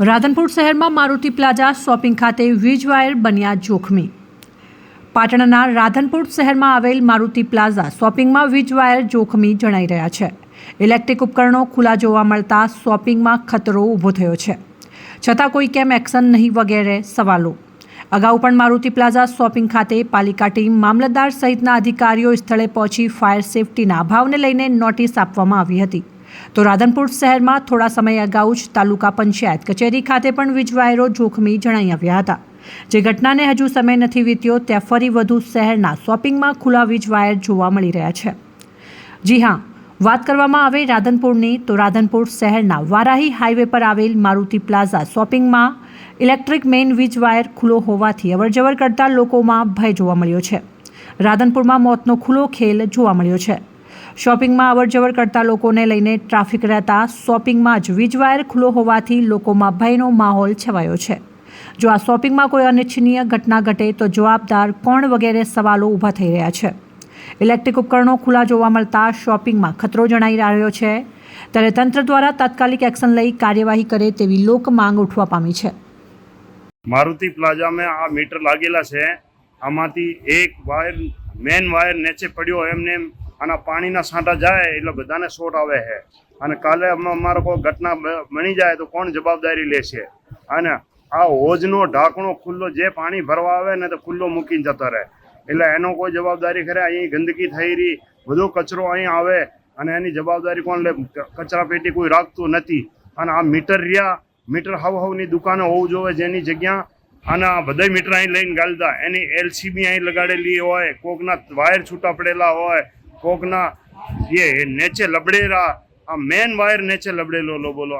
રાધનપુર શહેરમાં Maruti plaza shopping ખાતે વીજ વાયર બન્યા જોખમી. પાટણના રાધનપુર શહેરમાં આવેલ મારુતિ પ્લાઝા શોપિંગમાં વીજ વાયર જોખમી જણાઈ રહ્યા છે. ઇલેક્ટ્રિક ઉપકરણો ખુલ્લા જોવા મળતા શોપિંગમાં ખતરો ઊભો થયો છે. છતાં કોઈ કેમ એક્શન નહીં વગેરે સવાલો. અગાઉ પણ મારુતિ પ્લાઝા શોપિંગ ખાતે પાલિકા ટીમ મામલતદાર સહિતના અધિકારીઓ સ્થળે પહોંચી ફાયર સેફટીના અભાવને લઈને નોટિસ આપવામાં આવી હતી. તો રાધનપુર શહેરમાં થોડા સમય અગાઉ જ તાલુકા પંચાયત કચેરી ખાતે પણ વીજવાયરો જોખમી જણાઈ આવ્યા હતા. જે ઘટનાને હજુ સમય નથી વીત્યો ત્યાં ફરી વધુ શહેરના શોપિંગમાં ખુલ્લા વીજવાયર જોવા મળી રહ્યા છે. જી હા, વાત કરવામાં આવે રાધનપુરની તો રાધનપુર શહેરના વારાહી હાઈવે પર આવેલ મારુતિ પ્લાઝા શોપિંગમાં ઇલેક્ટ્રિક મેઇન વીજ વાયર ખુલ્લો હોવાથી અવરજવર કરતા લોકોમાં ભય જોવા મળ્યો છે. રાધનપુરમાં મોતનો ખુલ્લો ખેલ જોવા મળ્યો છે. શોપિંગમાં અવરજવર કરતા લોકોને લઈને ટ્રાફિક રહેતા શોપિંગમાં જ વીજ વાયર ખુલ્લો હોવાથી લોકોમાં ભયનો માહોલ છવાયો છે. જો આ શોપિંગમાં કોઈ અનિચ્છનીય ઘટના ઘટે તો જવાબદાર કોણ વગેરે સવાલો ઊભા થઈ રહ્યા છે. ઇલેક્ટ્રિક ઉપકરણો ખુલ્લા જોવા મળતા શોપિંગમાં ખતરો જણાઈ રહ્યો છે. ત્યારે તંત્ર દ્વારા તાત્કાલિક એક્શન લઈ કાર્યવાહી કરે તેવી લોક માંગ ઉઠવા પામી છે. મારુતિ પ્લાઝામાં આ મીટર લાગેલા છે. આમાંથી એક વાયર, મેન વાયર નીચે પડ્યો, એમને આના પાણીના છાંટા જાય એટલે બધાને શોટ આવે છે. અને કાલે અમે અમારો કોઈ ઘટના બની જાય તો કોણ જવાબદારી લેશે? અને આ હોજનો, ઢાંકણો, ખુલ્લો જે પાણી ભરવા આવે ને તો ખુલ્લો મૂકીને જતો રહે. એટલે એનો કોઈ જવાબદારી ખરે, અહીં ગંદકી થઈ રહી બધો કચરો અહીં આવે અને એની જવાબદારી કોણ લે? કચરા પેટી કોઈ રાખતું નથી. અને આ મીટર રહ્યા, મીટર હવ હવની દુકાનો હોવું જોઈએ જેની જગ્યા અને આ બધા મીટર અહીં લઈને ગાલતા. એની એલસીબી અહીં લગાડેલી હોય, કોકના વાયર છૂટા પડેલા હોય કોકના એ નેચે લબડેરા આ મેન વાયર નેચે લબડેલો લો બોલો.